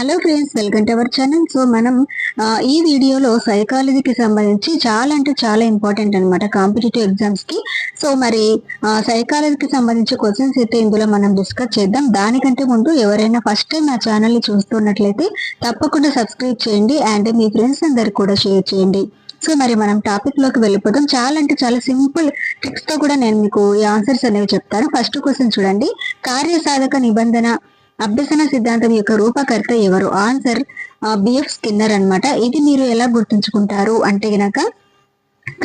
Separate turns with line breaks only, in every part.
Hello friends welcome to our channel so మనం ఈ వీడియోలో సైకాలజీకి సంబంధించి చాలా అంటే చాలా ఇంపార్టెంట్ అనమాట కాంపిటేటివ్ ఎగ్జామ్స్కి. సో మరి సైకాలజీకి సంబంధించి క్వశ్చన్స్ అయితే ఇందులో మనం డిస్కస్ చేద్దాం. దానికంటే ముందు ఎవరైనా ఫస్ట్ టైం నా ఛానల్ని చూస్తున్నట్లయితే తప్పకుండా సబ్స్క్రైబ్ చేయండి అండ్ మీ ఫ్రెండ్స్ అందరికి కూడా షేర్ చేయండి. సో మరి మనం టాపిక్లోకి వెళ్ళిపోదాం. చాలా అంటే చాలా సింపుల్ ట్రిక్స్తో కూడా నేను మీకు ఈ ఆన్సర్స్ అనేవి చెప్తాను. ఫస్ట్ క్వశ్చన్ చూడండి. కార్యసాధక నిబంధన అభ్యసన సిద్ధాంతం యొక్క రూపకర్త ఎవరు? ఆన్సర్ బిఎఫ్ స్కిన్నర్ అన్నమాట. ఇది మీరు ఎలా గుర్తుంచుకుంటారు అంటే గనక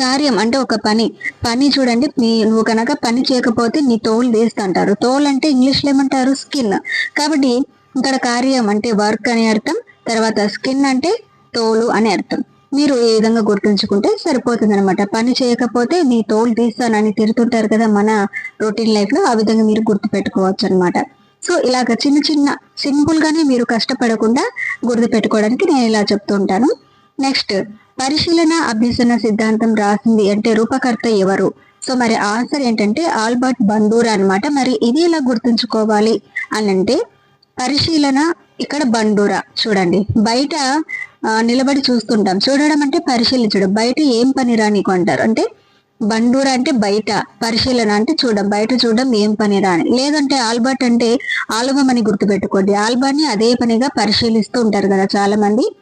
కార్యం అంటే ఒక పని. పని చూడండి మీ నువ్వు కనుక పని చేయకపోతే నీ తోలు తీస్తాంటారు తోలు అంటే ఇంగ్లీష్లో ఏమంటారు? స్కిన్ కాబట్టి ఇక్కడ కార్యం అంటే వర్క్ అనే అర్థం తర్వాత స్కిన్ అంటే తోలు అనే అర్థం. మీరు ఈ విధంగా గుర్తుంచుకుంటే సరిపోతుంది అనమాట పని చేయకపోతే నీ తోలు తీస్తానని తిరుగుతుంటారు కదా మన రొటీన్ లైఫ్లో ఆ విధంగా మీరు గుర్తు పెట్టుకోవచ్చు అనమాట సో ఇలాగ చిన్న చిన్న సింపుల్ గానే మీరు కష్టపడకుండా గుర్తు పెట్టుకోవడానికి నేను ఇలా చెప్తూ ఉంటాను. నెక్స్ట్ పరిశీలన అభ్యసన సిద్ధాంతం రాసింది అంటే రూపకర్త ఎవరు? సో మరి ఆన్సర్ ఏంటంటే ఆల్బర్ట్ బండూరా అనమాట మరి ఇది ఎలా గుర్తుంచుకోవాలి అని అంటే పరిశీలన ఇక్కడ బండూరా చూడండి. బయట నిలబడి చూస్తుంటాం. చూడడం అంటే పరిశీలించడం. బయట ఏం పనిరా నీకు అంటారు? అంటే బండూర అంటే బయట పరిశీలన అంటే చూడడం బయట చూడడం ఏం పని రాని. లేదంటే ఆల్బర్ట్ అంటే ఆల్బమ్ అని గుర్తుపెట్టుకోండి. ఆల్బర్ట్ని అదే పనిగా పరిశీలిస్తూ ఉంటారు కదా చాలా మంది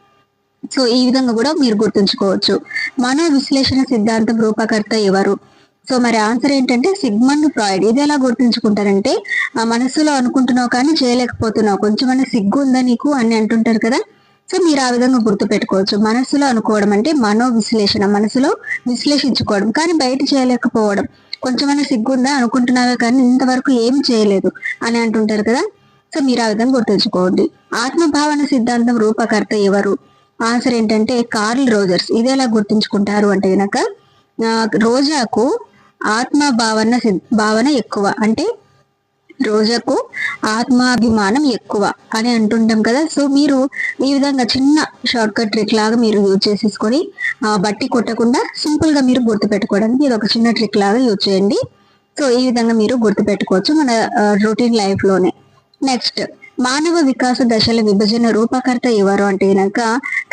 సో ఈ విధంగా కూడా మీరు గుర్తుంచుకోవచ్చు. మనో విశ్లేషణ సిద్ధాంతం రూపకర్త ఎవరు? సో మరి ఆన్సర్ ఏంటంటే సిగ్మండ్ ఫ్రాయిడ్. ఇది ఎలా గుర్తుంచుకుంటారంటే ఆ మనసులో అనుకుంటున్నావు కానీ చేయలేకపోతున్నావు. కొంచెం సిగ్గు ఉందా నీకు? అని అంటుంటారు కదా. సో మీరు ఆ విధంగా గుర్తు పెట్టుకోవచ్చు మనసులో అనుకోవడం అంటే మనో విశ్లేషణ మనసులో విశ్లేషించుకోవడం. కానీ బయట చేయలేకపోవడం. కొంచెమైనా సిగ్గుందా? అనుకుంటున్నావే కానీ ఇంతవరకు ఏమి చేయలేదు అని అంటుంటారు కదా. సో మీరు ఆ విధంగా గుర్తుంచుకోండి. ఆత్మభావన సిద్ధాంతం రూపకర్త ఎవరు? ఆన్సర్ ఏంటంటే కార్ల్ రోజర్స్. ఇది ఎలా గుర్తుంచుకుంటారు అంటే గనక రోజాకు ఆత్మ భావన సిద్- భావన ఎక్కువ. అంటే రోజాకు ఆత్మాభిమానం ఎక్కువ అని అంటుంటాం కదా. సో మీరు ఈ విధంగా చిన్న షార్ట్ కట్ ట్రిక్ లాగా మీరు యూజ్ చేసేసుకొని బట్టి కొట్టకుండా సింపుల్గా మీరు గుర్తు పెట్టుకోవడానికి ఇది ఒక చిన్న ట్రిక్ లాగా యూజ్ చేయండి. సో ఈ విధంగా మీరు గుర్తు పెట్టుకోవచ్చు మన రొటీన్ లైఫ్లోనే. నెక్స్ట్ మానవ వికాస దశల విభజన రూపకర్త ఎవరు అంటే కనుక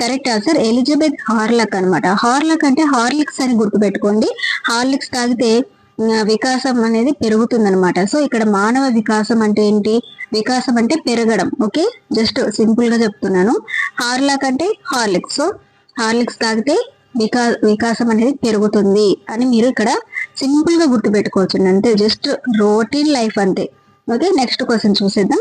కరెక్ట్ ఆన్సర్ ఎలిజబెత్ హార్లక్ అన్నమాట. హార్లక్ అంటే హార్లిక్స్ అని గుర్తుపెట్టుకోండి హార్లిక్స్ తాగితే వికాసం అనేది పెరుగుతుందనమాట సో ఇక్కడ మానవ వికాసం అంటే ఏంటి? వికాసం అంటే పెరగడం. ఓకే? జస్ట్ సింపుల్గా చెప్తున్నాను. హార్లాక్ అంటే హార్లిక్స్. సో హార్లిక్స్ తాగితే వికా వికాసం అనేది పెరుగుతుంది అని మీరు ఇక్కడ సింపుల్గా గుర్తు పెట్టుకోవచ్చు అంతే జస్ట్ రోటీన్ లైఫ్ అంతే. ఓకే? నెక్స్ట్ క్వశ్చన్ చూసేద్దాం.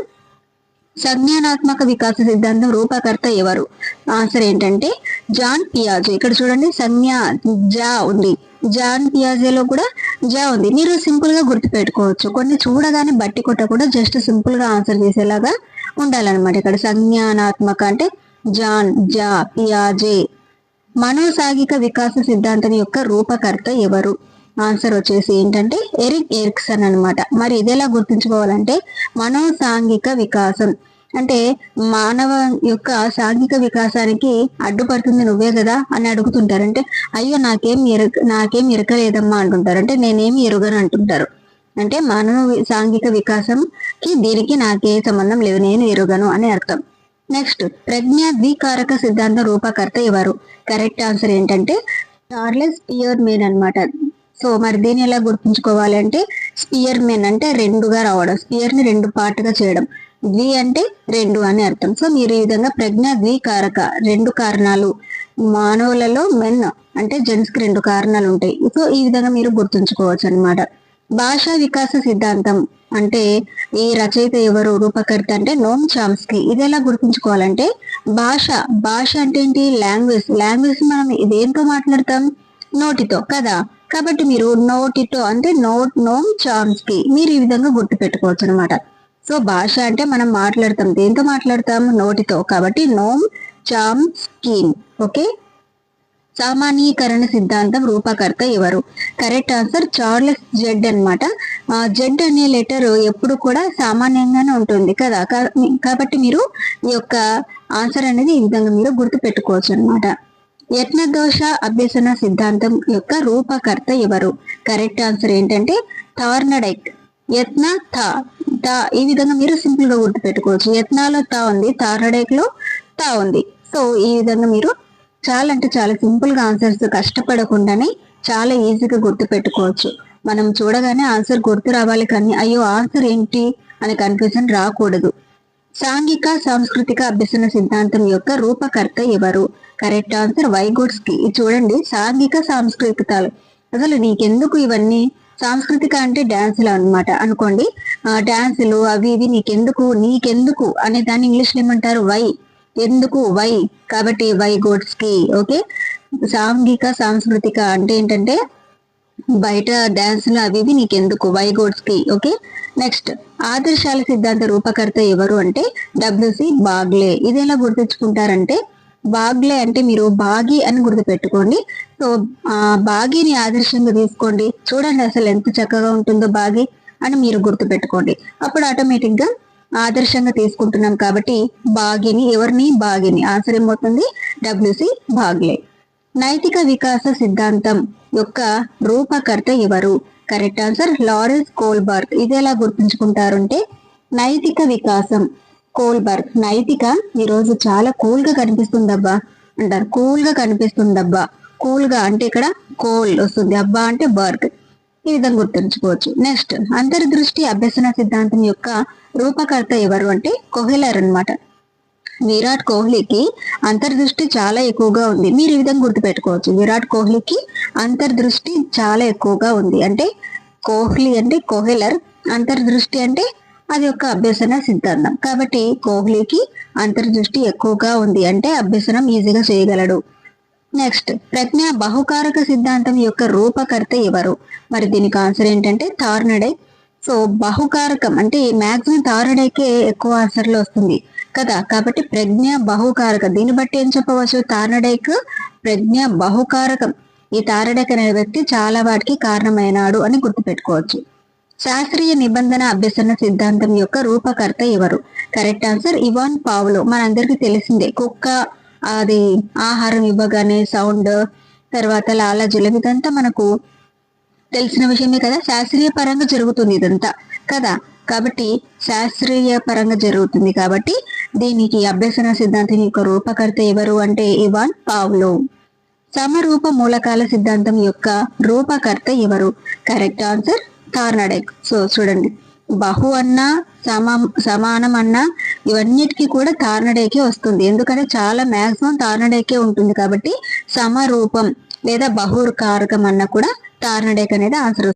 సంజ్ఞానాత్మక వికాస సిద్ధాంతం రూపకర్త ఎవరు? ఆన్సర్ ఏంటంటే జాన్ పియాజ్. ఇక్కడ చూడండి సంజ్ఞా జా ఉంది. జాన్ పియాజేలో కూడా జా ఉంది. మీరు సింపుల్గా గుర్తు పెట్టుకోవచ్చు కొన్ని చూడగానే బట్టి కొట్టకుండా జస్ట్ సింపుల్గా ఆన్సర్ చేసేలాగా ఉండాలన్నమాట. ఇక్కడ సంజ్ఞానాత్మక అంటే జాన్ జా పియాజే. మనోసాగిక వికాస సిద్ధాంతం యొక్క రూపకర్త ఎవరు? ఆన్సర్ వచ్చేసి ఏంటంటే ఎరిక్ ఎరిక్సన్ అనమాట మరి ఇదేలా గుర్తుంచుకోవాలంటే మనోసాంఘిక వికాసం. అంటే మానవ యొక్క సాంఘిక వికాసానికి అడ్డుపడుతుంది నువ్వే కదా అని అడుగుతుంటారు. అంటే అయ్యో నాకేం ఎర నాకేం ఎరకలేదమ్మా అంటుంటారు. అంటే నేనేమి ఎరుగను అంటుంటారు. అంటే మానవ సాంఘిక వికాసంకి దీనికి నాకే సంబంధం లేదు. నేను ఎరుగను అని అర్థం. నెక్స్ట్ ప్రజ్ఞ ద్వికారక సిద్ధాంత రూపకర్త ఎవరు? కరెక్ట్ ఆన్సర్ ఏంటంటే చార్లెస్ పియర్ మెన్ అన్నమాట. సో మరి దీన్ని ఎలా గుర్తుంచుకోవాలి అంటే స్పియర్ మెన్ అంటే రెండుగా రావడం స్పియర్ని రెండు పార్ట్గా చేయడం. ద్వి అంటే రెండు అని అర్థం. సో మీరు ఈ విధంగా ప్రజ్ఞ ద్వికారక రెండు కారణాలు మానవులలో మెన్ అంటే జెంట్స్కి రెండు కారణాలు ఉంటాయి. సో ఈ విధంగా మీరు గుర్తుంచుకోవచ్చు అన్నమాట. భాషా వికాస సిద్ధాంతం అంటే ఈ రచయిత ఎవరు? రూపకర్త అంటే నోమ్ చామ్స్కి. ఇది ఎలా గుర్తుంచుకోవాలంటే భాష భాష అంటే ఏంటి? లాంగ్వేజ్. లాంగ్వేజ్ మనం దేంతో మాట్లాడతాం? నోటితో కదా? కాబట్టి మీరు నోటితో అంటే నోట్ నోమ్ చామ్స్కి. మీరు ఈ విధంగా గుర్తు పెట్టుకోవచ్చు అనమాట సో భాష అంటే మనం మాట్లాడతాం. దేంతో మాట్లాడతాం? నోటితో. కాబట్టి నోమ్ చామ్ స్కీమ్ ఓకే? సామాన్యీకరణ సిద్ధాంతం రూపకర్త ఎవరు? కరెక్ట్ ఆన్సర్ చార్లెస్ జెడ్ అన్నమాట. జెడ్ అనే లెటర్ ఎప్పుడు కూడా సామాన్యంగానే ఉంటుంది కదా? కా- కాబట్టి మీరు ఈ యొక్క ఆన్సర్ అనేది ఈ విధంగా మీరు గుర్తు పెట్టుకోవచ్చు అనమాట యత్నదోష అభ్యసన సిద్ధాంతం యొక్క రూపకర్త ఎవరు? కరెక్ట్ ఆన్సర్ ఏంటంటే థార్నడైక్ యత్న థ. తా ఈ విధంగా మీరు సింపుల్గా గుర్తు పెట్టుకోవచ్చు యత్నాలో తా ఉంది తారడేకులో తా ఉంది. సో ఈ విధంగా మీరు చాలా అంటే చాలా సింపుల్గా ఆన్సర్స్ కష్టపడకుండానే చాలా ఈజీగా గుర్తు పెట్టుకోవచ్చు మనం చూడగానే ఆన్సర్ గుర్తు రావాలి కానీ అయ్యో ఆన్సర్ ఏంటి? అనే కన్ఫ్యూజన్ రాకూడదు. సాంఘిక సాంస్కృతిక అభ్యసన సిద్ధాంతం యొక్క రూపకర్త ఎవరు? కరెక్ట్ ఆన్సర్ వైగోడ్స్కి ఇది చూడండి సాంఘిక సాంస్కృతికలు అసలు నీకెందుకు ఇవన్నీ? సాంస్కృతిక అంటే డాన్సులు అన్నమాట. అనుకోండి డాన్సులు అవి ఇవి నీకెందుకు? నీకెందుకు? అనే దాన్ని ఇంగ్లీష్లో ఏమంటారు? వై. ఎందుకు? వై. కాబట్టి వై గోడ్స్కి ఓకే? సాంఘిక సాంస్కృతిక అంటే ఏంటంటే బయట డాన్సులు అవి ఇవి నీకెందుకు? వై గోడ్స్కి ఓకే? నెక్స్ట్ ఆదర్శాల సిద్ధాంత రూపకర్త ఎవరు అంటే డబ్ల్యూసి బాగ్లే. ఇది ఎలా గుర్తుంచుకుంటారంటే బాగ్లే అంటే మీరు బాగి అని గుర్తుపెట్టుకోండి. సో ఆ బాగిని ఆదర్శంగా తీసుకోండి. చూడండి అసలు ఎంత చక్కగా ఉంటుందో బాగి. అని మీరు గుర్తుపెట్టుకోండి. అప్పుడు ఆటోమేటిక్గా ఆదర్శంగా తీసుకుంటున్నాం కాబట్టి బాగిని ఎవరిని? బాగిని. ఆన్సర్ ఏమవుతుంది? W C Bagley. నైతిక వికాస సిద్ధాంతం యొక్క రూపకర్త ఎవరు? కరెక్ట్ ఆన్సర్ లారెన్స్ కోల్బర్గ్ ఇది ఎలా గుర్తుంచుకుంటారంటే నైతిక వికాసం. కోల్బర్గ్ నైతిక ఈరోజు చాలా కూల్గా కనిపిస్తుందబ్బా. అంటారు కూల్గా కనిపిస్తుందబ్బా. కూల్గా అంటే ఇక్కడ కోల్ వస్తుంది. అబ్బా అంటే బర్గ్ ఈ విధంగా గుర్తుంచుకోవచ్చు. నెక్స్ట్ అంతర్దృష్టి అభ్యసన సిద్ధాంతం యొక్క రూపకర్త ఎవరు అంటే కోహ్లర్ అన్నమాట. విరాట్ కోహ్లీకి అంతర్దృష్టి చాలా ఎక్కువగా ఉంది. మీరు ఈ విధంగా గుర్తుపెట్టుకోవచ్చు. విరాట్ కోహ్లీకి అంతర్దృష్టి చాలా ఎక్కువగా ఉంది. అంటే కోహ్లీ అంటే కోహెలర్ అంతర్దృష్టి అంటే అది ఒక అభ్యసన సిద్ధాంతం. కాబట్టి కోహ్లీకి అంతర్దృష్టి ఎక్కువగా ఉంది. అంటే అభ్యసనం ఈజీగా చేయగలడు. నెక్స్ట్ ప్రజ్ఞ బహుకారక సిద్ధాంతం యొక్క రూపకర్త ఎవరు? మరి దీనికి ఆన్సర్ ఏంటంటే థార్నడే సో బహుకారకం అంటే మ్యాక్సిమం తార్నడేకే ఎక్కువ ఆన్సర్లు వస్తుంది కదా? కాబట్టి ప్రజ్ఞ బహుకారక. దీన్ని బట్టి ఏం చెప్పవచ్చు? తార్నడేక్ ప్రజ్ఞ బహుకారకం. ఈ తారడేక్ అనే వ్యక్తి చాలా వాటికి కారణమైనాడు అని గుర్తుపెట్టుకోవచ్చు. శాస్త్రీయ నిబంధన అభ్యసన సిద్ధాంతం యొక్క రూపకర్త ఎవరు? కరెక్ట్ ఆన్సర్ ఇవాన్ పావులో మనందరికీ తెలిసిందే కుక్క అది ఆహారం ఇవ్వగానే సౌండ్ తర్వాత లాలాజలం ఇదంతా మనకు తెలిసిన విషయమే కదా. శాస్త్రీయ పరంగా జరుగుతుంది ఇదంతా కదా. కాబట్టి శాస్త్రీయ పరంగా జరుగుతుంది కాబట్టి దీనికి అభ్యసన సిద్ధాంతం యొక్క రూపకర్త ఎవరు అంటే ఇవాన్ పావ్లో. సమరూప మూలకాల సిద్ధాంతం యొక్క రూపకర్త ఎవరు? Correct answer తార్నడెక్. సో చూడండి. బహు అన్నా సమ సమానం అన్నా ఇవన్నిటికీ కూడా తార్నడేకే వస్తుంది. ఎందుకంటే చాలా మాక్సిమం తార్నడేకే ఉంటుంది కాబట్టి సమరూపం లేదా బహుకారకం అన్న కూడా తార్నడేక్ అనేది ఆన్సర్